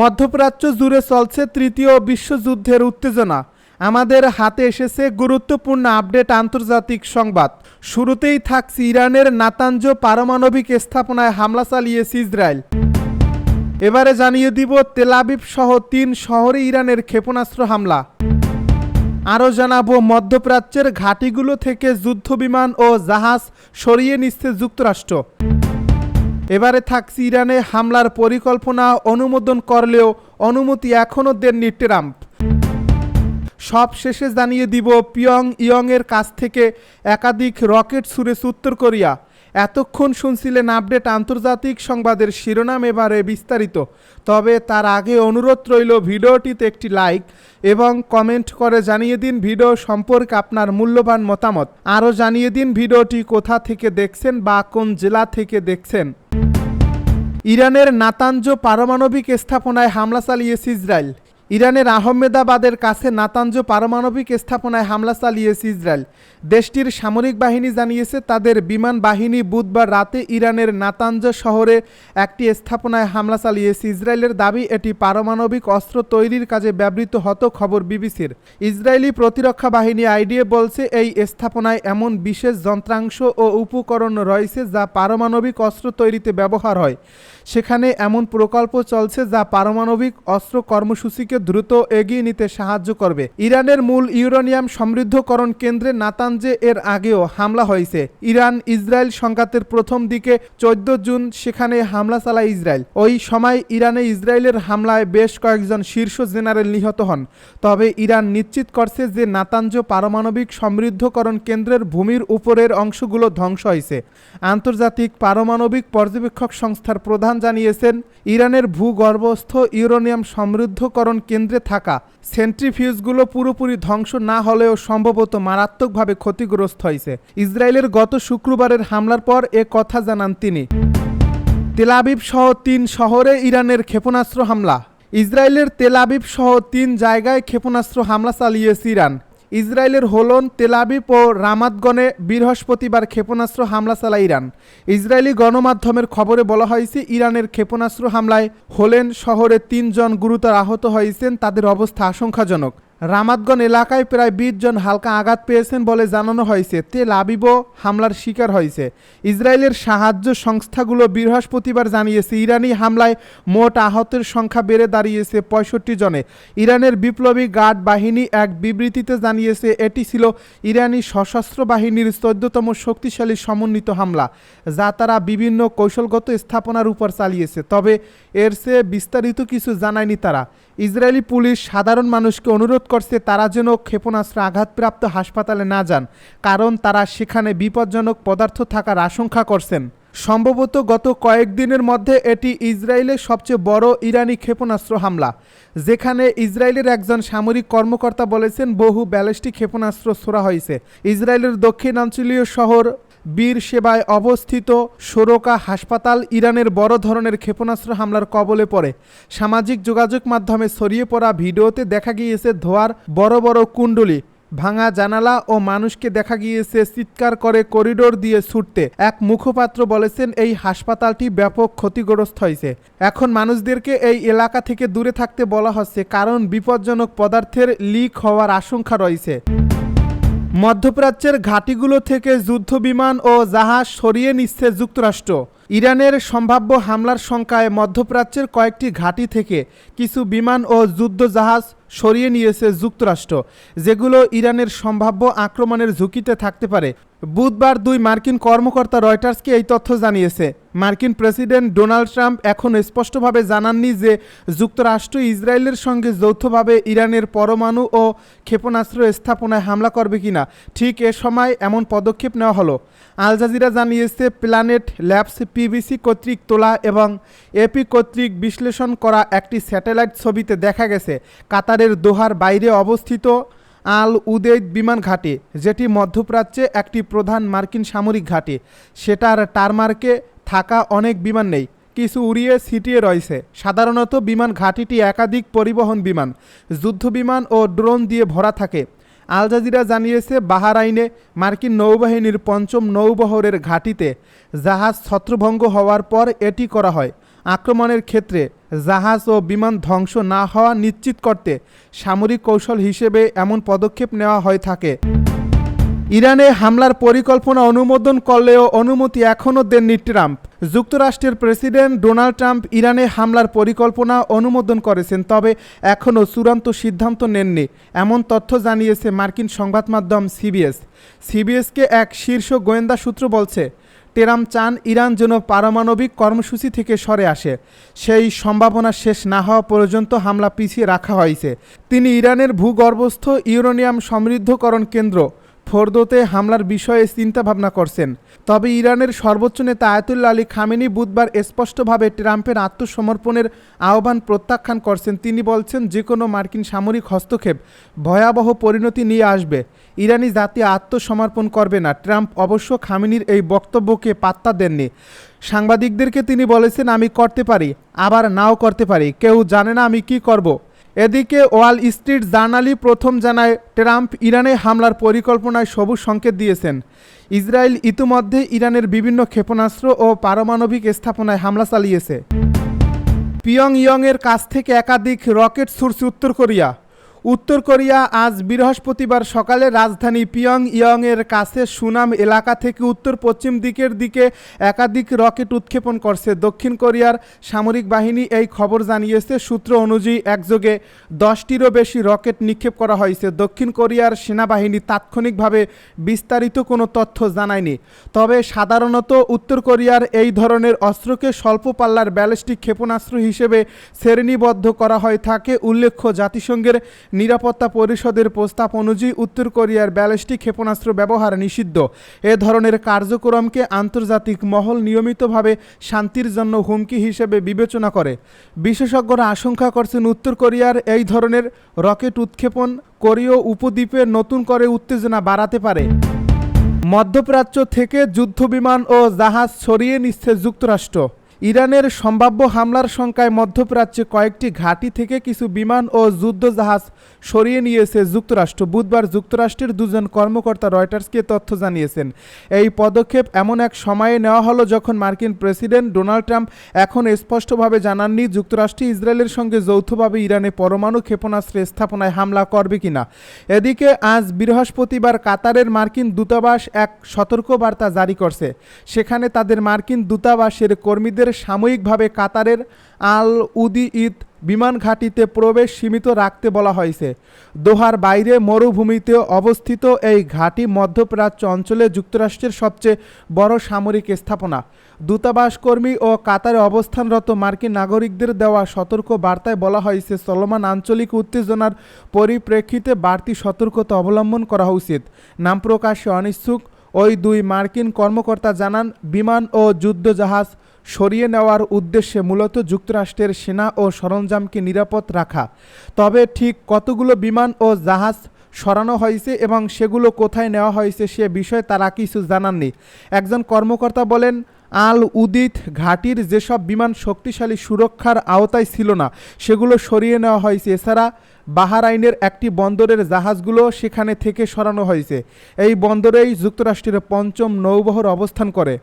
মধ্যপ্রাচ্য জুড়ে চলছে তৃতীয় বিশ্বযুদ্ধের উত্তেজনা। আমাদের হাতে এসেছে গুরুত্বপূর্ণ আপডেট আন্তর্জাতিক সংবাদ। শুরুতেই থাকছে ইরানের নাতাঞ্জ পারমাণবিক স্থাপনায় হামলা চালিয়েছে ইসরায়েল। এবারে জানিয়ে দিব তেলাবিব সহ তিন শহরে ইরানের ক্ষেপণাস্ত্র হামলা। আরও জানাব, মধ্যপ্রাচ্যের ঘাঁটিগুলো থেকে যুদ্ধবিমান ও জাহাজ সরিয়ে নিচ্ছে যুক্তরাষ্ট্র। এবারে থাকছে ইরানে হামলার পরিকল্পনা অনুমোদন করলেও অনুমতি এখনও দেননি ট্রাম্প। সব শেষে জানিয়ে দিব পিয়ং ইয়ংয়ের কাছ থেকে একাধিক রকেট ছুড়েছে উত্তর কোরিয়া। এতক্ষণ শুনছিলেন আপডেট আন্তর্জাতিক সংবাদের শিরোনাম এবারে বিস্তারিত। তবে তার আগে অনুরোধ রইল ভিডিওটিতে একটি লাইক এবং কমেন্ট করে জানিয়ে দিন ভিডিও সম্পর্কে আপনার মূল্যবান মতামত। আরও জানিয়ে দিন ভিডিওটি কোথা থেকে দেখছেন বা কোন জেলা থেকে দেখছেন। ইরানের নাতাঞ্জ পারমাণবিক স্থাপনায় হামলা চালিয়েছে ইসরায়েল। ইরানের আহমেদাবাদের কাছে নাতাঞ্জ পারমাণবিক স্থাপনায় হামলা চালিয়েছে ইসরায়েল। দেশটির সামরিক বাহিনী জানিয়েছে, তাদের বিমান বাহিনী বুধবার রাতে ইরানের নাতাঞ্জ শহরে একটি স্থাপনায় হামলা চালিয়েছে। ইসরায়েলের দাবি, এটি পারমাণবিক অস্ত্র তৈরির কাজে ব্যবহৃত হতো খবর বিবিসির। ইসরায়েলি প্রতিরক্ষা বাহিনী আইডিএ বলছে, এই স্থাপনায় এমন বিশেষ যন্ত্রাংশ ও উপকরণ রয়েছে যা পারমাণবিক অস্ত্র তৈরিতে ব্যবহার হয়। সেখানে এমন প্রকল্প চলছে যা পারমাণবিক অস্ত্র কর্মসূচিকে দ্রুত এগিয়ে নিতে সাহায্য করবে। ইরানের মূল ইউরেনিয়াম সমৃদ্ধকরণ কেন্দ্রে নাতানজে এর আগেও হামলা হয়েছে। ইরান ইসরায়েল সংঘাতের প্রথম দিকে চোদ্দ জুন সেখানে হামলা চালায় ইসরায়েল। ওই সময় ইরানে ইসরায়েলের হামলায় বেশ কয়েকজন শীর্ষ জেনারেল নিহত হন। তবে ইরান নিশ্চিত করছে যে নাতাঞ্জ পারমাণবিক সমৃদ্ধকরণ কেন্দ্রের ভূমির উপরের অংশগুলো ধ্বংস হয়েছে। আন্তর্জাতিক পারমাণবিক পর্যবেক্ষক সংস্থার প্রধান জানিয়েছেন, ইরানের ভূগর্ভস্থ ইউরেনিয়াম সমৃদ্ধকরণ কেন্দ্রে থাকা সেন্ট্রিফিউজগুলো পুরোপুরি ধ্বংস না হলেও সম্ভবত মারাত্মকভাবে ক্ষতিগ্রস্ত হয়েছে। ইসরায়েলের গত শুক্রবারের হামলার পর এ কথা জানান তিনি। তেলাবিব সহ তিন শহরে ইরানের ক্ষেপণাস্ত্র হামলা। ইসরায়েলের তেলাবিব সহ তিন জায়গায় ক্ষেপণাস্ত্র হামলা চালিয়েছে ইরান। ইসরায়েলের হোলন তেলাবিব ও রামাতগণে বৃহস্পতিবার ক্ষেপণাস্ত্র হামলা চালায় ইরান। ইসরায়েলি গণমাধ্যমের খবরে বলা হয়েছে, ইরানের ক্ষেপণাস্ত্র হামলায় হোলেন শহরে তিনজন গুরুতর আহত হয়েছেন। তাদের অবস্থা আশঙ্কাজনক। রামাতগঞ্জ এলাকায় প্রায় বিশ জন হালকা আঘাত পেয়েছেন বলে জানানো হয়েছে। তেল আবিবও হামলার শিকার হয়েছে। ইসরায়েলের সাহায্য সংস্থাগুলো বৃহস্পতিবার জানিয়েছে, ইরানি হামলায় মোট আহতের সংখ্যা বেড়ে দাঁড়িয়েছে পঁয়ষট্টি জনে। ইরানের বিপ্লবী গার্ড বাহিনী এক বিবৃতিতে জানিয়েছে, এটি ছিল ইরানি সশস্ত্র বাহিনীর চোদ্দতম শক্তিশালী সমন্বিত হামলা, যা তারা বিভিন্ন কৌশলগত স্থাপনার উপর চালিয়েছে। তবে এর চেয়ে বিস্তারিত কিছু জানায়নি তারা। ইসরায়েলি পুলিশ সাধারণ মানুষকে অনুরোধ করছে তারা যেন ক্ষেপণাস্ত্র আঘাতপ্রাপ্ত হাসপাতালে না যান, কারণ তারা সেখানে বিপজ্জনক পদার্থ থাকার আশঙ্কা করছেন। সম্ভবত গত কয়েকদিনের মধ্যে এটি ইসরায়েলের সবচেয়ে বড় ইরানি ক্ষেপণাস্ত্র হামলা, যেখানে ইসরায়েলের একজন সামরিক কর্মকর্তা বলেছেন বহু ব্যালিস্টিক ক্ষেপণাস্ত্র ছোড়া হয়েছে। ইসরায়েলের দক্ষিণাঞ্চলীয় শহর বীর সেবায় অবস্থিত সোরকা হাসপাতাল ইরানের বড় ধরনের ক্ষেপণাস্ত্র হামলার কবলে পড়ে। সামাজিক যোগাযোগ মাধ্যমে ছড়িয়ে পড়া ভিডিওতে দেখা গিয়েছে ধোয়ার বড় বড় কুণ্ডলি। ভাঙা জানালা ও মানুষকে দেখা গিয়েছে চিৎকার করে করিডোর দিয়ে ছুটতে। এক মুখপাত্র বলেছেন এই হাসপাতালটি ব্যাপক ক্ষতিগ্রস্ত হয়েছে। এখন মানুষদেরকে এই এলাকা থেকে দূরে থাকতে বলা হচ্ছে, কারণ বিপজ্জনক পদার্থের লিক হওয়ার আশঙ্কা রয়েছে। মধ্যপ্রাচ্যের ঘাঁটিগুলো থেকে যুদ্ধবিমান ও জাহাজ সরিয়ে নিচ্ছে যুক্তরাষ্ট্র। ইরানের সম্ভাব্য হামলার শঙ্কায় মধ্যপ্রাচ্যের কয়েকটি ঘাঁটি থেকে কিছু বিমান ও যুদ্ধ জাহাজ সরিয়ে নিয়েছে যুক্তরাষ্ট্র, যেগুলো ইরানের সম্ভাব্য আক্রমণের ঝুঁকিতে থাকতে পারে। বুধবার দুই মার্কিন কর্মকর্তা রয়টার্সকে এই তথ্য জানিয়েছে। মার্কিন প্রেসিডেন্ট ডোনাল্ড ট্রাম্প এখন স্পষ্টভাবে জানাননি যে যুক্তরাষ্ট্র ইসরায়েলের সঙ্গে যৌথভাবে ইরানের পরমাণু ও ক্ষেপণাস্ত্র স্থাপনায় হামলা করবে কিনা। ঠিক এ সময় এমন পদক্ষেপ নেওয়া হলো। আল জাজিরা জানিয়েছে, প্ল্যানেট ল্যাবস পিবিসি কর্তৃক তোলা এবং এপি কর্তৃক বিশ্লেষণ করা একটি স্যাটেলাইট ছবিতে দেখা গেছে, কাতারের দোহার বাইরে অবস্থিত আল উদেদ বিমান ঘাঁটি, যেটি মধ্যপ্রাচ্যে একটি প্রধান মার্কিন সামরিক ঘাঁটি। সেটার টারমার্কে থাকা অনেক বিমান নেই, কিছু উড়িয়ে ছিটিয়ে রয়েছে। সাধারণত বিমান ঘাঁটিটি একাধিক পরিবহন বিমান যুদ্ধ বিমান ও ড্রোন দিয়ে ভরা থাকে। আল জাজিরা জানিয়েছে, বাহারাইনে মার্কিন নৌবাহিনীর পঞ্চম নৌবহরের ঘাঁটিতে জাহাজ ছত্রভঙ্গ হওয়ার পর এটি করা হয়। আক্রমণের ক্ষেত্রে জাহাজ ও বিমান ধ্বংস না হওয়া নিশ্চিত করতে সামরিক কৌশল হিসেবে এমন পদক্ষেপ নেওয়া হয়ে থাকে। ইরানে হামলার পরিকল্পনা অনুমোদন করলেও অনুমতি এখনও দেননি ট্রাম্প। যুক্তরাষ্ট্রের প্রেসিডেন্ট ডোনাল্ড ট্রাম্প ইরানে হামলার পরিকল্পনা অনুমোদন করেছেন, তবে এখনও চূড়ান্ত সিদ্ধান্ত নেননি, এমন তথ্য জানিয়েছে মার্কিন সংবাদ মাধ্যম সিবিএস। সিবিএসকে এক শীর্ষ গোয়েন্দা সূত্র বলছে টেরাম চান ইরান যেন পারমাণবিক কর্মসূচি থেকে সরে আসে, সেই সম্ভাবনা শেষ না হওয়া পর্যন্ত হামলা পিছিয়ে রাখা হয়েছে। তিনি ইরানের ভূগর্ভস্থ ইউরেনিয়াম সমৃদ্ধকরণ কেন্দ্র ফোর্দোতে হামলার বিষয়ে চিন্তা ভাবনা করছেন। তবে ইরানের সর্বোচ্চ নেতা আয়াতুল্লা আলী খামেনি বুধবার স্পষ্টভাবে ট্রাম্পের আত্মসমর্পণের আহ্বান প্রত্যাখ্যান করছেন। তিনি বলছেন যে কোনো মার্কিন সামরিক হস্তক্ষেপ ভয়াবহ পরিণতি নিয়ে আসবে। ইরানি জাতি আত্মসমর্পণ করবে না। ট্রাম্প অবশ্য খামেনির এই বক্তব্যকে পাত্তা দেননি। সাংবাদিকদেরকে তিনি বলেছেন, আমি করতে পারি, আবার নাও করতে পারি। কেউ জানে না আমি কি করব। এদিকে ওয়াল স্ট্রিট জার্নালি প্রথম জানায়, ট্রাম্প ইরানে হামলার পরিকল্পনায় সবুজ সংকেত দিয়েছেন। ইসরায়েল ইতিমধ্যে ইরানের বিভিন্ন ক্ষেপণাস্ত্র ও পারমাণবিক স্থাপনায় হামলা চালিয়েছে। পিয়ংইয়ংয়ের কাছ থেকে একাধিক রকেট ছুড়ছে উত্তর কোরিয়া। উত্তর কোরিয়া আজ বৃহস্পতিবার সকালে রাজধানী পিয়ং ইয়ংয়ের কাছে সুনাম এলাকা থেকে উত্তর পশ্চিম দিকের দিকে একাধিক রকেট উৎক্ষেপণ করছে। দক্ষিণ কোরিয়ার সামরিক বাহিনী এই খবর জানিয়েছে। সূত্র অনুযায়ী একযোগে দশটিরও বেশি রকেট নিক্ষেপ করা হয়েছে। দক্ষিণ কোরিয়ার সেনাবাহিনী তাৎক্ষণিকভাবে বিস্তারিত কোনো তথ্য জানায়নি। তবে সাধারণত উত্তর কোরিয়ার এই ধরনের অস্ত্রকে স্বল্প পাল্লার ব্যালিস্টিক ক্ষেপণাস্ত্র হিসেবে শ্রেণীবদ্ধ করা হয় থাকে। উল্লেখ্য, জাতিসংঘের নিরাপত্তা পরিষদের প্রস্তাব অনুযায়ী উত্তর কোরিয়ার ব্যালিস্টিক ক্ষেপণাস্ত্র ব্যবহার নিষিদ্ধ। এ ধরনের কার্যক্রমকে আন্তর্জাতিক মহল নিয়মিতভাবে শান্তির জন্য হুমকি হিসেবে বিবেচনা করে। বিশেষজ্ঞরা আশঙ্কা করছেন উত্তর কোরিয়ার এই ধরনের রকেট উৎক্ষেপণ কোরীয় উপদ্বীপে নতুন করে উত্তেজনা বাড়াতে পারে। মধ্যপ্রাচ্য থেকে যুদ্ধবিমান ও জাহাজ সরিয়ে নিচ্ছে যুক্তরাষ্ট্র। ইরানের সম্ভাব্য হামলার শঙ্কায় মধ্যপ্রাচ্যে কয়েকটি ঘাঁটি থেকে কিছু বিমান ও যুদ্ধ জাহাজ সরিয়ে নিয়েছে যুক্তরাষ্ট্র। বুধবার যুক্তরাষ্ট্রের দুজন কর্মকর্তা রয়টার্সকে তথ্য জানিয়েছেন। এই পদক্ষেপ এমন এক সময়ে নেওয়া হলো যখন মার্কিন প্রেসিডেন্ট ডোনাল্ড ট্রাম্প এখন স্পষ্টভাবে জানাননি যুক্তরাষ্ট্র ইসরায়েলের সঙ্গে যৌথভাবে ইরানে পরমাণু ক্ষেপণাস্ত্র স্থাপনায় হামলা করবে কিনা। এদিকে আজ বৃহস্পতিবার কাতারের মার্কিন দূতাবাস এক সতর্কবার্তা জারি করছে। সেখানে তাদের মার্কিন দূতাবাসের কর্মীদের সাময়িকভাবে কাতারের আল উদি ঈদ বিমান ঘাঁটিতে প্রবেশ সীমিত রাখতে বলা হয়েছে। দোহার বাইরে মরুভূমিতে অবস্থিত এই ঘাঁটি মধ্যপ্রাচ্য অঞ্চলে যুক্তরাষ্ট্রের সবচেয়ে বড় সামরিক স্থাপনা। দূতাবাস কর্মী ও কাতারে অবস্থানরত মার্কিন নাগরিকদের দেওয়া সতর্ক বার্তায় বলা হয়েছে, চলমান আঞ্চলিক উত্তেজনার পরিপ্রেক্ষিতে বাড়তি সতর্কতা অবলম্বন করা উচিত। নাম প্রকাশে অনিচ্ছুক ওই দুই মার্কিন কর্মকর্তা জানান, বিমান ও যুদ্ধজাহাজ সরিয়ে নেওয়ার উদ্দেশ্যে মূলত যুক্তরাষ্ট্রের সেনা ও সরঞ্জামকে নিরাপদ রাখা। তবে ঠিক কতগুলো বিমান ও জাহাজ সরানো হয়েছে এবং সেগুলো কোথায় নেওয়া হয়েছে সে বিষয়ে তারা কিছু জানাননি। একজন কর্মকর্তা বলেন আল উদিত ঘাটির যেসব বিমান শক্তিশালী সুরক্ষার আওতায় ছিল না, সেগুলো সরিয়ে নেওয়া হয়েছে। এছাড়া বাহারাইনের একটি বন্দরের জাহাজগুলো সেখানে থেকে সরানো হয়েছে। এই বন্দরেই যুক্তরাষ্ট্রের পঞ্চম নৌবহর অবস্থান করে।